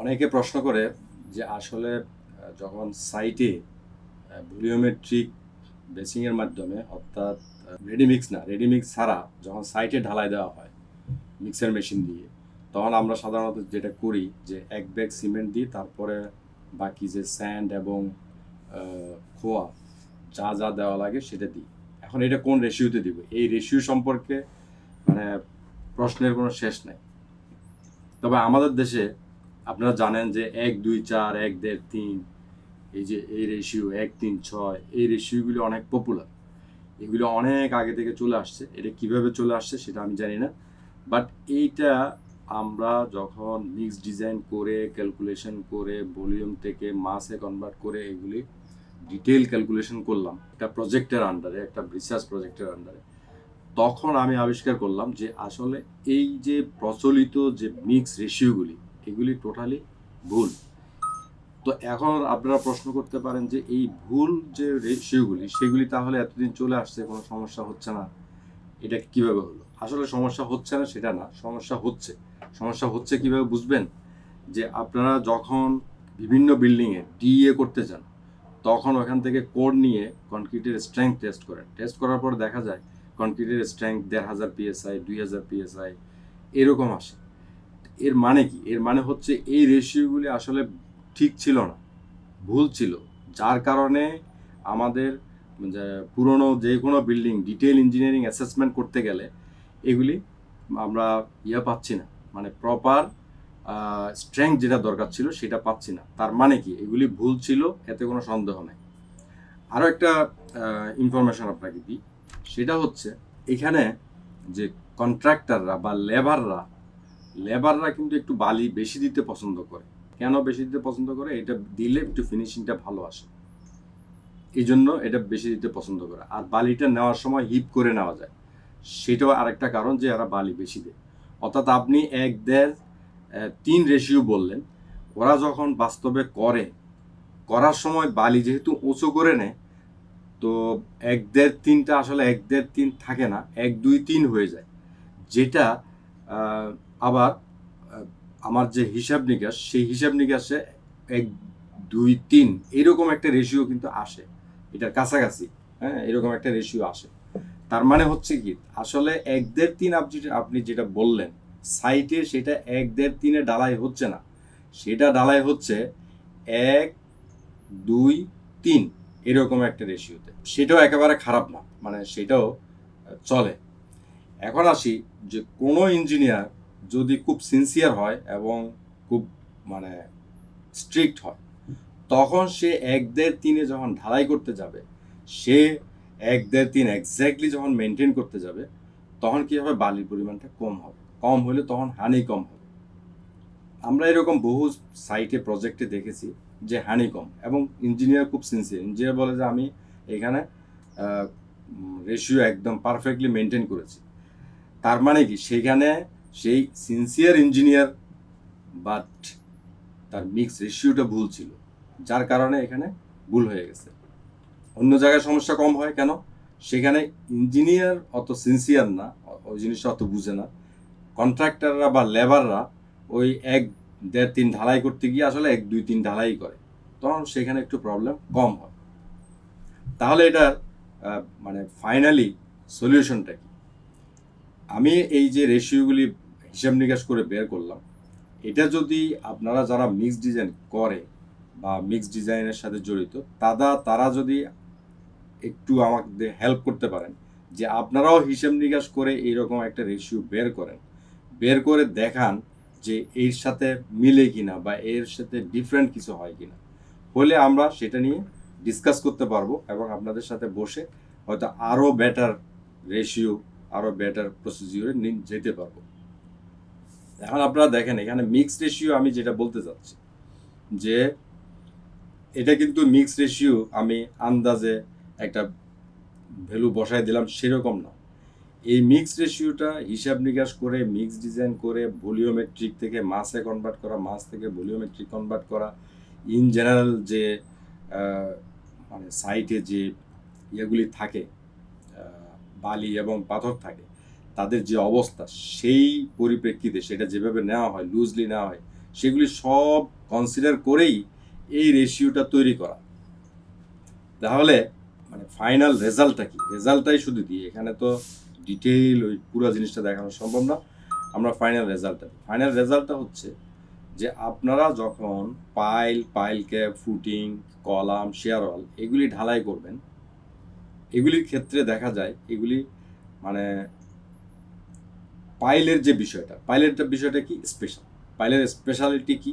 অনেকে প্রশ্ন করে যে আসলে যখন সাইটে ভলিওমেট্রিক বেসিংয়ের মাধ্যমে, অর্থাৎ রেডিমিক্স না রেডিমিক্স ছাড়া যখন সাইটে ঢালাই দেওয়া হয় মিক্সার মেশিন দিয়ে, তখন আমরা সাধারণত যেটা করি যে এক ব্যাগ সিমেন্ট দিই তারপরে বাকি যে স্যান্ড এবং খোয়া, যা যা দেওয়া লাগে সেটা দিই। এখন এটা কোন রেশিওতে দিব? এই রেশিও সম্পর্কে মানে প্রশ্নের কোনো শেষ নাই। তবে আমাদের দেশে আপনারা জানেন যে এক, দুই, চার, এক, দেড়, তিন, এই যে এই রেশিও এক, তিন, ছয়, এই রেশিওগুলি অনেক পপুলার এগুলো অনেক আগে থেকে চলে আসছে। এটা কীভাবে চলে আসছে সেটা আমি জানি না। বাট এইটা আমরা যখন মিক্স ডিজাইন করে ক্যালকুলেশন করে ভলিউম থেকে মাসে কনভার্ট করে এগুলি ডিটেল ক্যালকুলেশন করলাম, একটা প্রজেক্টের আন্ডারে একটা রিসার্চ প্রজেক্টের আন্ডারে তখন আমি আবিষ্কার করলাম যে আসলে এই যে প্রচলিত যে মিক্স রেশিওগুলি এগুলি টোটালি ভুল। তো এখন আপনারা প্রশ্ন করতে পারেন যে এই ভুল যে রেশিওগুলি সেগুলি তাহলে এতদিন চলে আসছে, কোনো সমস্যা হচ্ছে না। এটা কীভাবে হলো? আসলে সমস্যা হচ্ছে না, সেটা না, সমস্যা হচ্ছে। সমস্যা হচ্ছে কীভাবে বুঝবেন? যে আপনারা যখন বিভিন্ন বিল্ডিংয়ে ডিএ করতে চান তখন ওখান থেকে কোড নিয়ে কনক্রিটের স্ট্রেংথ টেস্ট করেন। টেস্ট করার পর দেখা যায় কনক্রিটের স্ট্রেংথ দেড় হাজার পিএসআই দুই হাজার পিএসআই এরকম আসে। এর মানে কি? এর মানে হচ্ছে এই রেশিওগুলি আসলে ঠিক ছিল না, ভুল ছিল। যার কারণে আমাদের পুরনো যে কোনো বিল্ডিং ডিটেল ইঞ্জিনিয়ারিং অ্যাসেসমেন্ট করতে গেলে এগুলি আমরা ইয়ে পাচ্ছি না। মানে প্রপার স্ট্রেংথ যেটা দরকার ছিল সেটা পাচ্ছি না। তার মানে কি? এগুলি ভুল ছিল, এতে কোনো সন্দেহ নেই। আরও একটা ইনফরমেশন আপনাকে দিই। সেটা হচ্ছে এখানে যে কন্ট্রাক্টররা বা লেবাররা লেবাররা কিন্তু একটু বালি বেশি দিতে পছন্দ করে। কেন বেশি দিতে পছন্দ করে? এটা দিলে একটু ফিনিশিংটা ভালো আসে। এই জন্য এটা বেশি দিতে পছন্দ করে। আর বালিটা নেওয়ার সময় হিপ করে নেওয়া যায়। সেটাও আরেকটা কারণ যে এরা বালি বেশি দেয়। অর্থাৎ আপনি এক, দেড় তিন রেশিও বললেন। ওরা যখন বাস্তবে করে, করার সময় বালি যেহেতু উঁচু করে নেয়, তো এক, দেড়, তিনটা আসলে এক, দেড়, তিন থাকে না। এক, দুই, তিন হয়ে যায়। যেটা আবার আমার যে হিসাব নিকাশ, সেই হিসাব নিকাশে এক, দুই, তিন এরকম একটা রেশিও কিন্তু আসে। এটার কাছাকাছি হ্যাঁ এরকম একটা রেশিও আসে। তার মানে হচ্ছে কি, আসলে এক দেড় তিন আপনি আপনি যেটা বললেন, সাইটে সেটা এক দেড় তিনে ডালাই হচ্ছে না। সেটা ডালাই হচ্ছে এক, দুই, তিন এরকম একটা রেশিওতে সেটাও একেবারে খারাপ না মানে সেটাও চলে। এখন আসি যে কোনো ইঞ্জিনিয়ার যদি খুব সিনসিয়ার হয় এবং খুব মানে স্ট্রিক্ট হয়, তখন সে এক দেড় তিনে যখন ঢালাই করতে যাবে, সে এক দেড় তিন এক্স্যাক্টলি যখন মেনটেন করতে যাবে, তখন কি হবে? বালির পরিমাণটা কম হবে। কম হলে তখন হানি কম হবে। আমরা এরকম বহু সাইটে প্রজেক্টে দেখেছি যে হানি কম এবং ইঞ্জিনিয়ার খুব সিনসিয়ার ইঞ্জিনিয়ার বলে যে আমি এখানে রেশিও একদম পারফেক্টলি মেনটেন করেছি। তার মানে কি? সেখানে সেই সিনসিয়ার ইঞ্জিনিয়ার বাট তার মিক্স রেশিওটা ভুল ছিল, যার কারণে এখানে ভুল হয়ে গেছে। অন্য জায়গায় সমস্যা কম হয় কেন? সেখানে ইঞ্জিনিয়ার অত সিনসিয়ার না, ওই জিনিসটা অত বুঝে না। কন্ট্রাক্টাররা বা লেবাররা ওই এক, দেড়, তিন ঢালাই করতে গিয়ে আসলে এক, দুই, তিন ঢালাই করে। তখন সেখানে একটু প্রবলেম কম হয়। তাহলে এটার মানে ফাইনালি সলিউশনটা কি? আমি এই যে রেশিওগুলি হিসাব নিকাশ করে বের করলাম। এটা যদি আপনারা যারা মিক্স ডিজাইন করে বা মিক্স ডিজাইনের সাথে জড়িত তারা তারা যদি একটু আমাকে হেল্প করতে পারেন যে আপনারাও হিসাব নিকাশ করে এইরকম একটা রেশিও বের করেন। বের করে দেখান যে এর সাথে মিলে কিনা বা এর সাথে ডিফারেন্ট কিছু হয় কিনা। হলে আমরা সেটা নিয়ে ডিসকাস করতে পারব এবং আপনাদের সাথে বসে হয়তো আরও বেটার রেশিও আরও বেটার প্রসিজিওরে যেতে পারব। এখন আপনারা দেখেন, এখানে মিক্স রেশিও আমি যেটা বলতে চাচ্ছি যে এটা কিন্তু মিক্স রেশিও আমি আন্দাজে একটা ভ্যালু বসায় দিলাম, সেরকম না। এই মিক্স রেশিওটা হিসাব নিকাশ করে মিক্স ডিজাইন করে ভলিওমেট্রিক থেকে মাসে কনভার্ট করা মাস থেকে ভলিওমেট্রিক কনভার্ট করা ইন জেনারেল যে মানে সাইটে যে ইয়েগুলি থাকে বালি এবং পাথর থাকে তাদের যে অবস্থা, সেই পরিপ্রেক্ষিতে সেটা যেভাবে নেওয়া হয় লুজলি নেওয়া হয়, সেগুলি সব কনসিডার করেই এই রেশিওটা তৈরি করা। তাহলে মানে ফাইনাল রেজাল্টটা কি? রেজাল্টটাই শুধু দিই এখানে তো ডিটেইল ওই পুরো জিনিসটা দেখানো সম্ভব না। আমরা ফাইনাল রেজাল্টটা ফাইনাল রেজাল্টটা হচ্ছে যে আপনারা যখন pile pile cap footing column shear wall এগুলি ঢালাই করবেন, এগুলির ক্ষেত্রে দেখা যায়, এগুলি মানে পাইলের যে বিষয়টা, পাইলের বিষয়টা কি? স্পেশাল পাইলের স্পেশালিটি কি?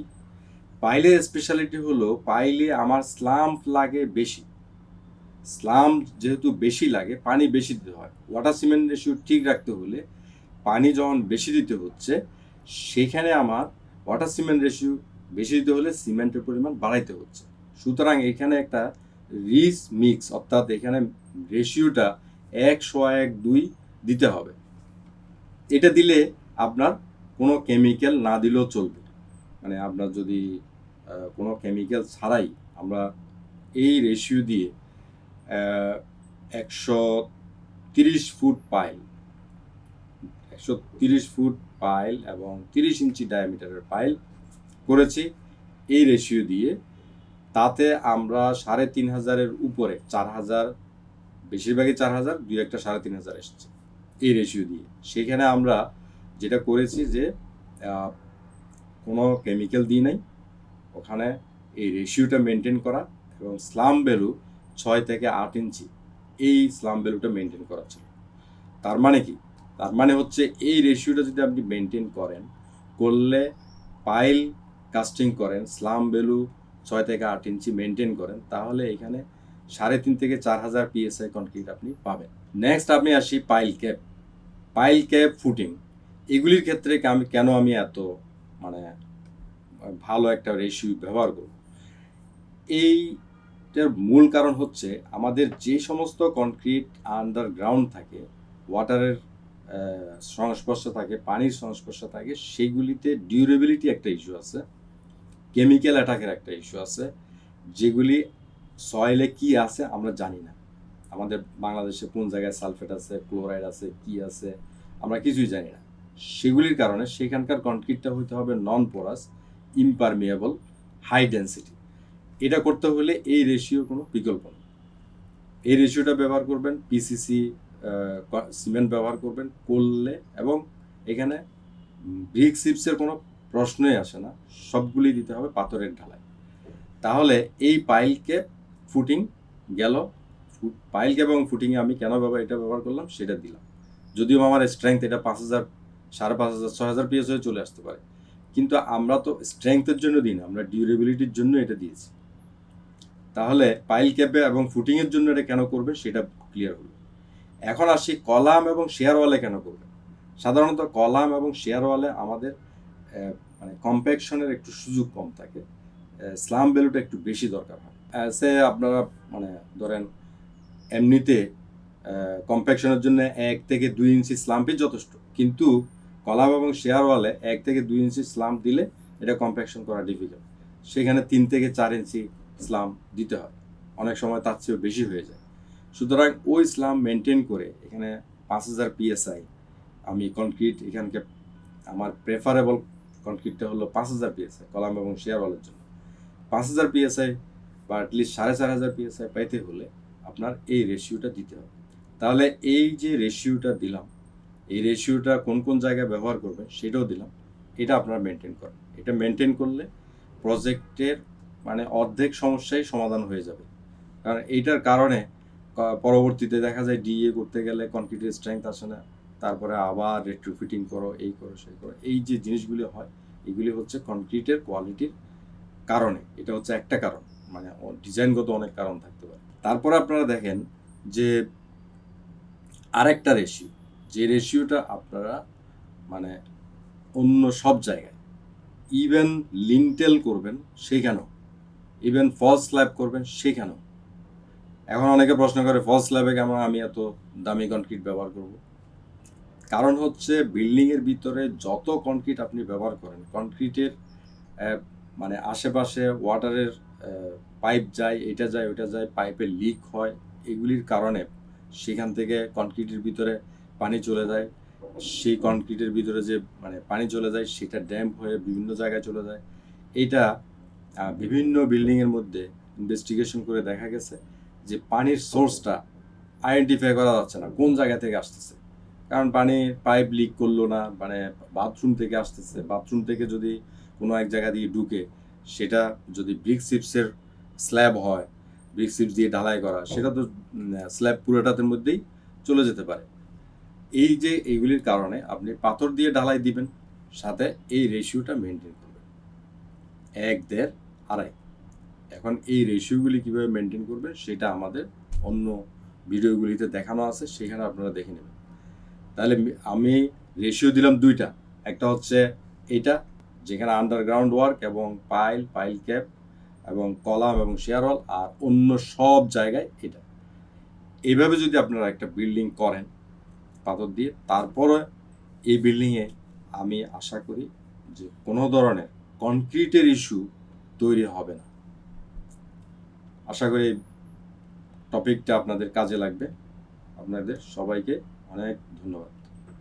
পাইলের স্পেশালিটি হলো, পাইলে আমার স্লাম্প লাগে বেশি। স্লাম যেহেতু বেশি লাগে, পানি বেশি দিতে হয়। ওয়াটার সিমেন্ট রেশিও ঠিক রাখতে হলে পানি যখন বেশি দিতে হচ্ছে, সেখানে আমার ওয়াটার সিমেন্ট রেশিও বেশি দিতে হলে সিমেন্টের পরিমাণ বাড়াইতে হচ্ছে। সুতরাং এখানে একটা রিস মিক্স অর্থাৎ এখানে রেশিওটা একশো এক দুই দিতে হবে। এটা দিলে আপনার কোনো কেমিক্যাল না দিলেও চলবে। মানে আপনার যদি কোনো কেমিক্যাল ছাড়াই আমরা এই রেশিও দিয়ে একশো তিরিশ ফুট পাইল, একশো তিরিশ ফুট পাইল এবং তিরিশ ইঞ্চি ডায়ামিটারের পাইল করেছি, এই রেশিও দিয়ে তাতে আমরা সাড়ে তিন হাজারের উপরে, চার হাজার, বেশিরভাগই চার হাজার, দুই একটা সাড়ে তিন হাজার এসেছে। এই রেশিও দিয়ে। সেখানে আমরা যেটা করেছি যে কোনো কেমিক্যাল দিই নাই। ওখানে এই রেশিওটা মেনটেন করা এবং স্লাম ভ্যালু ছয় থেকে আট ইঞ্চি এই স্লাম ভ্যালুটা মেনটেন করা ছিল। তার মানে কি? তার মানে হচ্ছে এই রেশিওটা যদি আপনি মেনটেন করেন, করলে পাইল কাস্টিং করেন স্লাম ভ্যালু ছয় থেকে আট ইঞ্চি মেনটেন করেন, তাহলে এখানে সাড়ে তিন থেকে চার হাজার পিএসআই কনক্রিট আপনি পাবেন। নেক্সট আপনি আসি pile cap pile cap footing এগুলির ক্ষেত্রে আমি কেন আমি এত মানে ভালো একটা রেশিও ব্যবহার করব? এইটার মূল কারণ হচ্ছে আমাদের যে সমস্ত কনক্রিট আন্ডারগ্রাউন্ড থাকে ওয়াটারের সংস্পর্শে থাকে, পানির সংস্পর্শে থাকে, সেগুলিতে ডিউরেবিলিটি একটা ইস্যু আছে কেমিক্যাল অ্যাটাকের একটা ইস্যু আছে, যেগুলি সয়েলে কি আছে আমরা জানি না। আমাদের বাংলাদেশে কোন জায়গায় সালফেট আছে, ক্লোরাইড আছে, কি আছে, আমরা কিছুই জানি না। সেগুলির কারণে সেখানকার কনক্রিটটা হতে হবে non porous impermeable high density এটা করতে হলে এই রেশিও কোনো বিকল্প নেই। এই রেশিওটা ব্যবহার করবেন পিসিসি সিমেন্ট ব্যবহার করবেন, করলে এবং এখানে ব্রিক সিপসের কোনো প্রশ্নই আসে না, সবগুলি দিতে হবে পাথরের ঢালাই তাহলে এই পাইলকে ফুটিং গেল পাইল ক্যাপ এবং ফুটিংয়ে আমি কেন ব্যবহার, এটা ব্যবহার করলাম, সেটা দিলাম। যদিও আমার স্ট্রেংথ এটা পাঁচ হাজার, সাড়ে পাঁচ হাজার, ছয় হাজার পিএস হয়ে চলে আসতে পারে। কিন্তু আমরা তো স্ট্রেংথের জন্য দিই না, আমরা ডিউরেবিলিটির জন্য এটা দিয়েছি। তাহলে পাইল ক্যাপে এবং ফুটিংয়ের জন্য এটা কেন করবে, সেটা ক্লিয়ার হলো। এখন আসি কলাম এবং শেয়ার ওয়ালে কেন করবে? সাধারণত কলাম এবং শেয়ার ওয়ালে আমাদের মানে কম্প্যাকশনের একটু সুযোগ কম থাকে। স্লাম ভ্যালুটা একটু বেশি দরকার হয়। সে আপনারা মানে ধরেন এমনিতে কম্প্যাকশনের জন্য এক থেকে দুই ইঞ্চি স্লাম্পই যথেষ্ট। কিন্তু কলাম এবং শেয়ার ওয়ালে এক থেকে দুই ইঞ্চি স্লাম্প দিলে এটা কম্প্যাকশন করা ডিফিকাল্ট সেখানে তিন থেকে চার ইঞ্চি স্লাম দিতে হয়। অনেক সময় তার চেয়েও বেশি হয়ে যায়। সুতরাং ওই স্লাম মেনটেন করে এখানে পাঁচ হাজার পিএসআই আমি কনক্রিট এখানকে, আমার প্রেফারেবল কনক্রিটটা হলো পাঁচ হাজার পিএসআই কলাম এবং শেয়ার ওয়ালের জন্য। পাঁচ হাজার পিএসআই বা অ্যাটলিস্ট সাড়ে চার হাজার পিএসআই পাইতে হলে আপনার এই রেশিওটা দিতে হবে। তাহলে এই যে রেশিওটা দিলাম, এই রেশিওটা কোন কোন জায়গায় ব্যবহার করবে সেটাও দিলাম। এটা আপনারা মেনটেন করেন। এটা মেনটেন করলে প্রজেক্টের মানে অর্ধেক সমস্যাই সমাধান হয়ে যাবে। কারণ এইটার কারণে পরবর্তীতে দেখা যায় ডিএ করতে গেলে কনক্রিটের স্ট্রেংথ আসে না, তারপরে আবার রেট্রোফিটিং করো, এই করো, সেই করো। এই যে জিনিসগুলি হয়, এগুলি হচ্ছে কনক্রিটের কোয়ালিটির কারণে। এটা হচ্ছে একটা কারণ মানে ডিজাইনগত অনেক কারণ থাকতে পারে। তারপরে আপনারা দেখেন যে আরেকটা রেশিও যে রেশিওটা আপনারা মানে অন্য সব জায়গায় ইভেন লিন্টেল করবেন সেখানেও ইভেন ফলস স্ল্যাব করবেন সেখানেও। এখন অনেকে প্রশ্ন করে ফলস স্ল্যাবে কেন আমি এত দামি কনক্রিট ব্যবহার করব? কারণ হচ্ছে বিল্ডিংয়ের ভিতরে যত কনক্রিট আপনি ব্যবহার করেন কনক্রিটের মানে আশেপাশে ওয়াটারের পাইপ যায়, এটা যায়, ওটা যায়, পাইপে লিক হয়, এগুলির কারণে সেখান থেকে কনক্রিটের ভিতরে পানি চলে যায়। সেই কনক্রিটের ভিতরে যে মানে পানি চলে যায়, সেটা ড্যাম্প হয়ে বিভিন্ন জায়গায় চলে যায়। এটা বিভিন্ন বিল্ডিংয়ের মধ্যে ইনভেস্টিগেশন করে দেখা গেছে যে পানির সোর্সটা আইডেন্টিফাই করা যাচ্ছে না, কোন জায়গা থেকে আসতেছে। কারণ পানি পাইপ লিক করল না মানে বাথরুম থেকে আসতেছে। বাথরুম থেকে যদি কোনো এক জায়গা দিয়ে ঢুকে, সেটা যদি ব্রিক চিপসের স্ল্যাব হয় ব্রিক সিপস দিয়ে ঢালাই করা, সেটা তো স্ল্যাব পুরোটাতে মধ্যেই চলে যেতে পারে। এই যে এইগুলির কারণে আপনি পাথর দিয়ে ঢালাই দিবেন, সাথে এই রেশিওটা মেনটেন করবেন। এক, দেড়, আড়াই। এখন এই রেশিওগুলি কীভাবে মেনটেন করবেন, সেটা আমাদের অন্য ভিডিওগুলিতে দেখানো আছে, সেখানে আপনারা দেখে নেবেন। তাহলে আমি রেশিও দিলাম দুইটা। একটা হচ্ছে এটা যেখানে আন্ডারগ্রাউন্ড ওয়ার্ক এবং পাইল পাইল ক্যাপ এবং কলাম এবং শেয়ারওয়াল আর অন্য সব জায়গায় এটা। এইভাবে যদি আপনারা একটা বিল্ডিং করেন পাথর দিয়ে, তারপরে এই বিল্ডিংয়ে আমি আশা করি যে কোনো ধরনের কনক্রিটের ইস্যু তৈরি হবে না। আশা করি টপিকটা আপনাদের কাজে লাগবে। আপনাদের সবাইকে অনেক ধন্যবাদ।